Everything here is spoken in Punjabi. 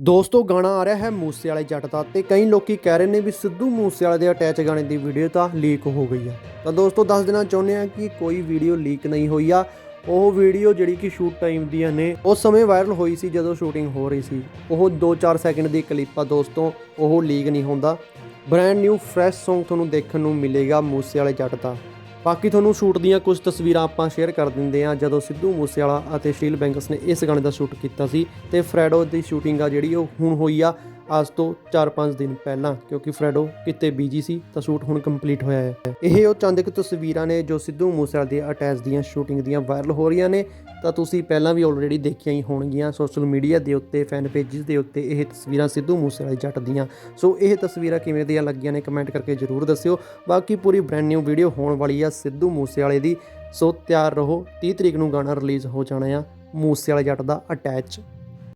ਦੋਸਤੋ, ਗਾਣਾ ਆ ਰਿਹਾ ਹੈ ਮੂਸੇ ਵਾਲੇ ਜੱਟ ਦਾ ਤੇ ਕਈ ਲੋਕੀ ਕਹਿ ਰਹੇ ਨੇ ਵੀ ਸਿੱਧੂ ਮੂਸੇ ਵਾਲੇ ਦੇ ਅਟੈਚ ਗਾਣੇ ਦੀ ਵੀਡੀਓ ਤਾਂ ਲੀਕ ਹੋ ਗਈ ਆ। ਤਾਂ ਦੋਸਤੋ, ਦੱਸ ਦੇਣਾ ਚਾਹੁੰਦੇ ਆ ਕਿ ਕੋਈ ਵੀਡੀਓ ਲੀਕ ਨਹੀਂ ਹੋਈ ਆ। ਉਹ ਵੀਡੀਓ ਜਿਹੜੀ ਕਿ ਸ਼ੂਟ ਟਾਈਮ ਦੀਆਂ ਨੇ ਉਸ ਸਮੇਂ ਵਾਇਰਲ ਹੋਈ ਸੀ ਜਦੋਂ ਸ਼ੂਟਿੰਗ ਹੋ ਰਹੀ ਸੀ। ਉਹ 2-4 ਸੈਕਿੰਡ ਦੀ ਕਲਿੱਪ ਆ ਦੋਸਤੋ, ਉਹ ਲੀਕ ਨਹੀਂ ਹੁੰਦਾ। ਬ੍ਰੈਂਡ ਨਿਊ ਫਰੈਸ਼ Song ਤੁਹਾਨੂੰ ਦੇਖਣ ਨੂੰ ਮਿਲੇਗਾ ਮੂਸੇ ਵਾਲੇ ਜੱਟ ਦਾ। ਬਾਕੀ ਤੁਹਾਨੂੰ ਸ਼ੂਟ ਦੀਆਂ ਕੁਝ ਤਸਵੀਰਾਂ ਆਪਾਂ ਸ਼ੇਅਰ ਕਰ ਦਿੰਦੇ ਆ ਜਦੋਂ ਸਿੱਧੂ ਮੂਸੇਵਾਲਾ ਅਤੇ ਸ਼ੀਲ ਬੈਂਕਸ ਨੇ ਇਸ ਗਾਣੇ ਦਾ ਸ਼ੂਟ ਕੀਤਾ ਸੀ ਤੇ ਫਰੈਡੋ ਦੀ ਸ਼ੂਟਿੰਗ ਆ ਜਿਹੜੀ ਉਹ ਹੁਣ ਹੋਈ ਆ। ਅੱਜ ਤੋਂ 4-5 ਦਿਨ ਪਹਿਲਾਂ, ਕਿਉਂਕਿ ਫਰੈਡੋ ਕਿਤੇ ਬੀਜੀ ਸੀ, ਤਾਂ ਸ਼ੂਟ ਹੁਣ ਕੰਪਲੀਟ ਹੋਇਆ ਹੈ। ਇਹ ਉਹ ਚੰਦ ਕੁ ਤਸਵੀਰਾਂ ਨੇ ਜੋ ਸਿੱਧੂ ਮੂਸੇਵਾਲੇ ਦੇ ਅਟੈਚ ਦੀਆਂ ਸ਼ੂਟਿੰਗ ਦੀਆਂ ਵਾਇਰਲ ਹੋ ਰਹੀਆਂ ਨੇ, ਤਾਂ ਤੁਸੀਂ ਪਹਿਲਾਂ ਵੀ ਆਲਰੇਡੀ ਦੇਖੀਆਂ ਹੀ ਹੋਣਗੀਆਂ ਸੋਸ਼ਲ ਮੀਡੀਆ ਦੇ ਉੱਤੇ ਫੈਨ ਪੇਜਸ ਦੇ ਉੱਤੇ ਇਹ ਤਸਵੀਰਾਂ ਸਿੱਧੂ ਮੂਸੇਵਾਲੇ ਜੱਟ ਦੀਆਂ। ਸੋ ਇਹ ਤਸਵੀਰਾਂ ਕਿਵੇਂ ਦੀਆਂ ਲੱਗੀਆਂ ਨੇ ਕਮੈਂਟ ਕਰਕੇ ਜਰੂਰ ਦੱਸਿਓ। ਬਾਕੀ ਪੂਰੀ ਬ੍ਰੈਂਡ ਨਿਊ ਵੀਡੀਓ ਹੋਣ ਵਾਲੀ ਆ ਸਿੱਧੂ ਮੂਸੇਵਾਲੇ ਦੀ। ਸੋ ਤਿਆਰ ਰਹੋ 30 ਤਰੀਕ ਨੂੰ ਗਾਣਾ ਰਿਲੀਜ਼ ਹੋ ਜਾਣਾ ਆ ਮੂਸੇਵਾਲੇ ਜੱਟ ਦਾ ਅਟੈਚ